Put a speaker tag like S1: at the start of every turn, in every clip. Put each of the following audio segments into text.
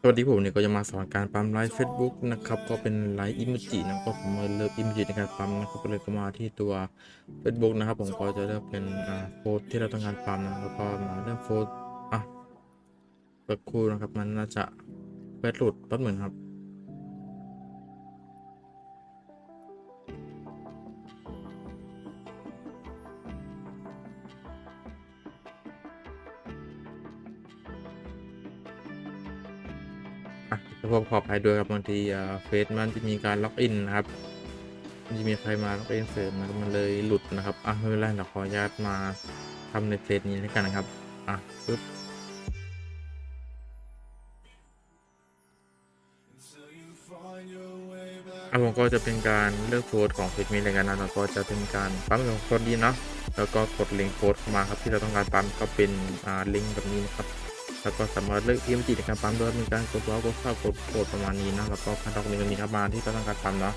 S1: สวัสดีผมเนี่ยก็จะมาสอนการปั๊มไลฟ์เฟซบุ๊กนะครับก็เป็นไลฟ์อิมจินะครับก็ผมาเลือกอิมจิในการปั๊มนะครับก็เลยก็มาที่ตัว Facebook นะครับ ผมก็จะเลือกเป็นอ่าโพสที่เราต้องการปั๊มนะแล้วก็มาเลือกโพสอะสักครู่นะครับ มันน่าจะเฟซหลุดแป๊บหนึ่งครับ อะแล้วก็ขออภัยด้วยครับบางทีอ่าเฟซมันจะมีการล็อกอินนะครับจะมีใครมาล็อกอินเสริมนะครับมันเลยหลุดนะครับอะไม่เป็นไรเดี๋ยวขออนุญาตมาทำในเฟซนี้แล้วกันนะครับอะปึ๊บอะผมก็จะเป็นการเลือกโพสของเฟซนี้เลยกันนะแล้วก็จะเป็นการปั๊มของโพสต์นี้เนาะแล้วก็กดลิงก์โพสเข้ามาครับที่เราต้องการปั๊มก็เป็นอ่าลิงก์แบบนี้นะครับ แล้วก็สามารถเลือก EMG ในการปั๊มด้วยมีการกดว้าวกดเข้ากดโกดประมาณนี้นะแล้วก็คัดดอกนี้ก็มีครับมาที่เราต้องการปั๊มเนาะ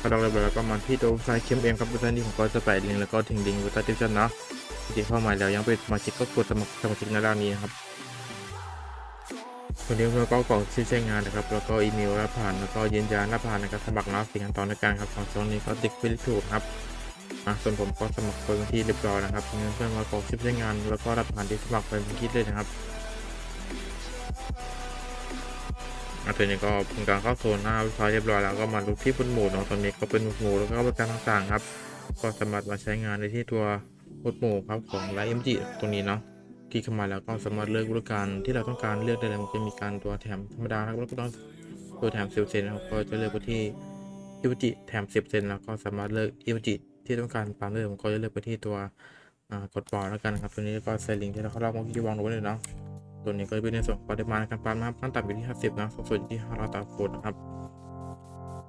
S1: คัดดอกเรียบร้อยแล้วก็มาที่ตัวไซต์เข้มเอ็มครับเว็บไซต์นี้ผมก็จะแปะลิงก์แล้วก็ทิ้งลิงก์ไว้ใต้ดิสคริปชั่นเนาะที่เข้ามาแล้วยังเป็นสมาชิกก็กดสมัครสมาชิกในด้านนี้นะครับวันนี้เราก็กรอกชื่อใช้งานนะครับ แล้วก็อีเมลรับผ่าน แล้วก็ยืนยันรับผ่านในการสมัครเนาะสิ่งขั้นตอนในการครับของช่องนี้ก็ติ๊กไปที่ถูกครับ อะส่วนผมก็สมัครไปเป็นที่เรียบร้อยนะครับเงินเพื่อนมากรอกชื่อใช้งาน แล้วก็รับผ่านที่สมัครไปเป็นที่เลยนะครับอะตอนนี้ก็เป็นการเข้าโซนหน้าเว็บไซต์เรียบร้อยแล้วก็มาดูที่บนหมู่เนาะตอนนี้ก็เป็นหมู่แล้วก็บริการต่างๆครับ ก็สามารถมาใช้งานในที่ตัวบนหมู่ครับของไลฟ์เอ็มจีตรงนี้เนาะคลิกเข้ามาแล้วก็สามารถเลือกบริการที่เราต้องการเลือกได้เลยมันจะมีการตัวแถมธรรมดาครับแล้วก็ต้องตัวแถมสิบเซนนะครับก็จะเลือกไปที่อิวจิแถม10เซนแล้วก็สามารถเลือกอิวจิ ที่ต้องการปั๊มได้ผมก็จะเลือกไปที่ตัวกดปอแล้วกันครับตัวนี้ก็ใส่ลิงก์ที่เราเข้าเราเมื่อกี้วางลงไว้เลยเนาะตัวนี้ก็จะเป็นในส่วนของปริมาณการปั๊มนะครับขั้นต่ำอยู่ที่ 50 นะสูงสุดอยู่ที่500ตามโฟนนะครับ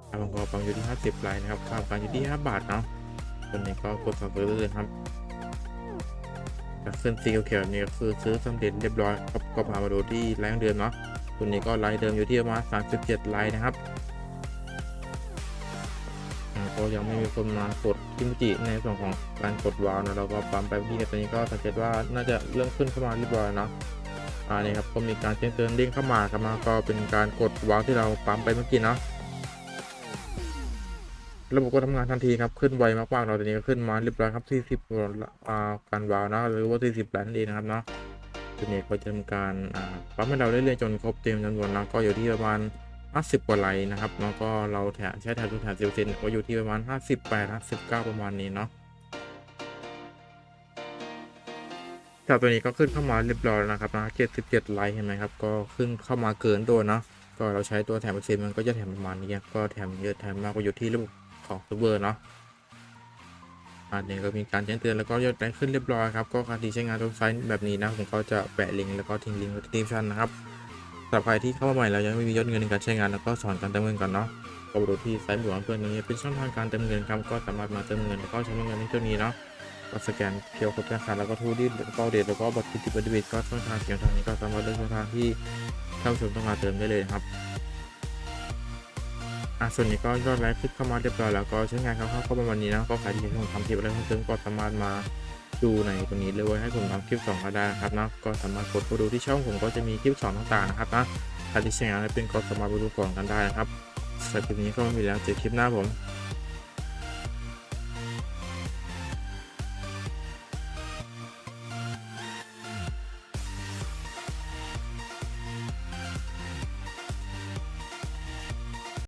S1: ค่าบางกอปั๊มอยู่ที่ 50ไลน์นะครับค่าการอยู่ที่ 5 บาทเนาะตัวนี้ก็กดสั่งซื้อได้เลยครับจากเส้นสีเขียวๆนี่ก็คือซื้อสำเร็จเรียบร้อยครับก็พามาดูที่ไลน์เดิมเนาะตัวนี้ก็ไลน์เดิมอยู่ที่ประมาณ37ไลน์นะครับ ก็ยังไม่มีคนมากดคิมจิในส่วนของการกดวาวนะเราก็ปั๊มไปที่ตอนนี้ก็สังเกตว่าน่าจะเริ่มขึ้นเข้ามาเรียบร้อยนะอ่านี่ครับก็มีการแจ้งเตือนเด้งเข้ามาครับมาก็เป็นการกดวาวที่เราปั๊มไปเมื่อกี้นะระบบก็ทำงานทันทีครับขึ้นไวมากๆเราตอนนี้ก็ขึ้นมาเรียบร้อยครับที่สิบอ่าการวาวนะหรือว่าที่สิบแลนนั่นเองนะครับเนาะตัวนี้ก็จะทำการปั๊มให้เราเรื่อยๆจนครบเต็มจำนวนนะก็อยู่ที่ประมาณ 50 กว่าไลน์นะครับแล้วก็เราแถมใช้แถมทุกแถมซิลเซนก็อยู่ที่ประมาณ 58 59 ประมาณนี้เนาะจากตัวนี้ก็ขึ้นเข้ามาเรียบร้อยแล้วนะครับนะ77 ไลน์เห็นไหมครับ ก็ขึ้นเข้ามาเกินตัวเนาะก็เราใช้ตัวแถมเปอร์เซ็นต์มันก็จะแถมประมาณนี้ก็แถมเยอะแถมมากก็อยู่ที่ระบบของเซิร์ฟเวอร์เนาะอันนี้ก็มีการแจ้งเตือนแล้วก็ยอดไลค์ขึ้นเรียบร้อยครับ ก็การที่ใช้งานเว็บไซต์แบบนี้นะผมก็จะแปะลิงก์แล้วก็ทิ้งลิงก์ไว้ที่ดีชั่นนะครับ สำหรับใครที่เข้ามาใหม่แล้วยังไม่มียอดเงินในการใช้งานแล้วก็สอนการเติมเงินก่อนเนาะก็ดูที่ไซต์บวกเพื่อนนี้เป็นช่องทางการเติมเงินครับก็สามารถมาเติมเงินแล้วก็ใช้เงินในตัวนี้เนาะก็สแกนเคียวค้ดธนาคารแล้วก็ทูดิแล้วก็เดทแล้วก็บัตรเครดิบัตรเดบิตก็ช่องทางเสียงทางนี้ก็สามารถเลือกช่องทางที่ท่านผู้ชมต้องการเติมได้เลยครับอะส่วนนี้ก็ยอดไลค์คลิกเข้ามาเรียบร้อยแล้วก็ใช้งานคร่าวๆก็ประมาณนี้นะก็ใครที่อยากทำคลิปอะไรเพิ่มเติมก็สามารถมา ดูในตรงนี้เลยไว้ให้ผมทำคลิปสองก็ได้ครับนะก็สามารถกดเข้าดูที่ช่องผมก็จะมีคลิปสอนต่างๆนะครับนะใครที่ใช้งานเป็นก็สามารถไปดูก่อนกันได้นะครับสำหรับคลิปนี้ก็ไม่มีแล้วเจอคลิปหน้าผม